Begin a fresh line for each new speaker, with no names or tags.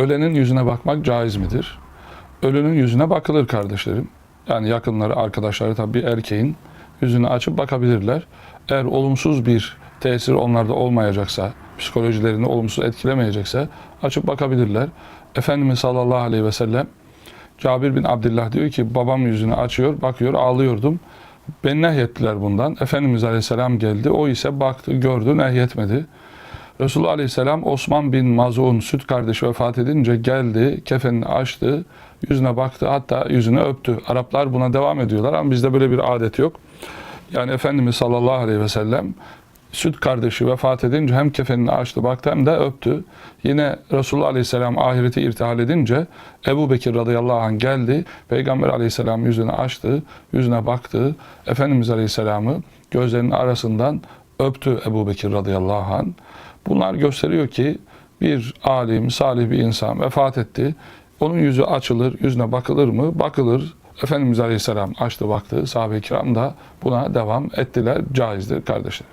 ölenin yüzüne bakmak caiz midir? Ölünün yüzüne bakılır kardeşlerim. Yani yakınları, arkadaşları tabii erkeğin yüzünü açıp bakabilirler. Eğer olumsuz bir tesir onlarda olmayacaksa, psikolojilerini olumsuz etkilemeyecekse açıp bakabilirler. Efendimiz sallallahu aleyhi ve sellem Cabir bin Abdullah diyor ki babam yüzünü açıyor, bakıyor, ağlıyordum. Beni nehyettiler bundan. Efendimiz Aleyhisselam geldi. O ise baktı, gördü, nehyetmedi. Resulullah Aleyhisselam Osman bin Mazun süt kardeşi vefat edince geldi, kefenini açtı, yüzüne baktı, hatta yüzünü öptü. Araplar buna devam ediyorlar ama bizde böyle bir adet yok. Yani Efendimiz sallallahu aleyhi ve sellem süt kardeşi vefat edince hem kefenini açtı baktı hem de öptü. Yine Resulullah Aleyhisselam ahireti irtihal edince Ebu Bekir radıyallahu anh geldi. Peygamber Aleyhisselam yüzünü açtı, yüzüne baktı. Efendimiz Aleyhisselam'ı gözlerinin arasından öptü Ebu Bekir radıyallahu anh. Bunlar gösteriyor ki bir alim, salih bir insan vefat etti. Onun yüzü açılır, yüzüne bakılır mı? Bakılır. Efendimiz Aleyhisselam açtı baktı. Sahabe-i kiram da buna devam ettiler. Caizdir kardeşler.